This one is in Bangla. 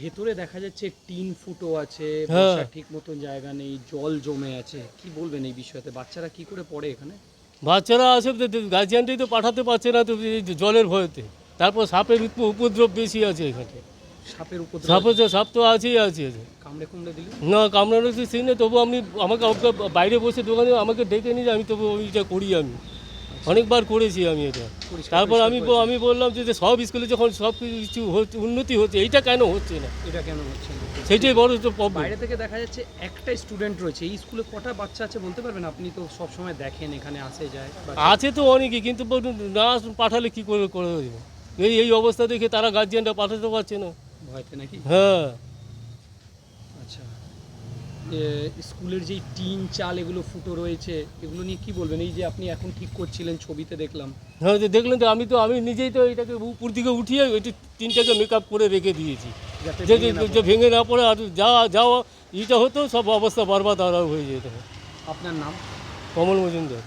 ভেতরে দেখা যাচ্ছে টিন ফুটো আছে হ্যাঁ। ঠিক মতন জায়গা নেই জল জমে আছে। কি বলবেন এই বিষয়তে? বাচ্চারা কি করে পড়ে এখানে? বাচ্চারা আসে গার্জিয়ানটাই তো পাঠাতে পারছে না তো জলের ভয়তে। তারপর সাপের উপ- উপদ্রব বেশি আছে এখানে। সাপের উপর সাপে সাপ তো আছেই আছে কামড়ে কুমড়ে দিলে না কামড়ানো তো সেই না তবু আমি আমাকে আমাকে বাইরে বসে দোকানে আমাকে ডেকে নিয়ে আমি তবু ওইটা করি আমি। অনেকবার করেছি আমি এটা। তারপর আমি আমি বললাম যে সব স্কুলে যখন সব কিছু উন্নতি হচ্ছে এইটা কেন হচ্ছে না? এটা কেন হচ্ছে না? সেটাই বড় তো প্রবলেম বাইরে থেকে দেখা যাচ্ছে একটা স্টুডেন্ট রয়েছে এই স্কুলে কটা বাচ্চা আছে বলতে পারবেন? আপনি তো সব সময় দেখেন এখানে আসে যায় আছে তো অনেকই কিন্তু না পাঠালে কি করে করে দেবে? এই এই অবস্থা দেখে তারা গার্জিয়ানরা পাঠাতে পারছে না। ভয়তে নাকি? হ্যাঁ। আচ্ছা। স্কুলের যেই টিন চাল এগুলো ফুটো রয়েছে এগুলো নিয়ে কি বলবেন? এই যে আপনি এখন ঠিক করছিলেন ছবিতে দেখলাম। হ্যাঁ যে দেখলেন তো আমি তো আমি নিজেই তো এটাকে উপর দিকে উঠিয়ে ওই টিনটাকে মেকআপ করে রেখে দিয়েছি। যে ভেঙে না যে পড়ে। ভেঙে না পড়ে আর যা যাওয়া ইটা হতো সব অবস্থা বারবার আরও হয়ে যেত। আপনার নাম? কমল মজুমদার।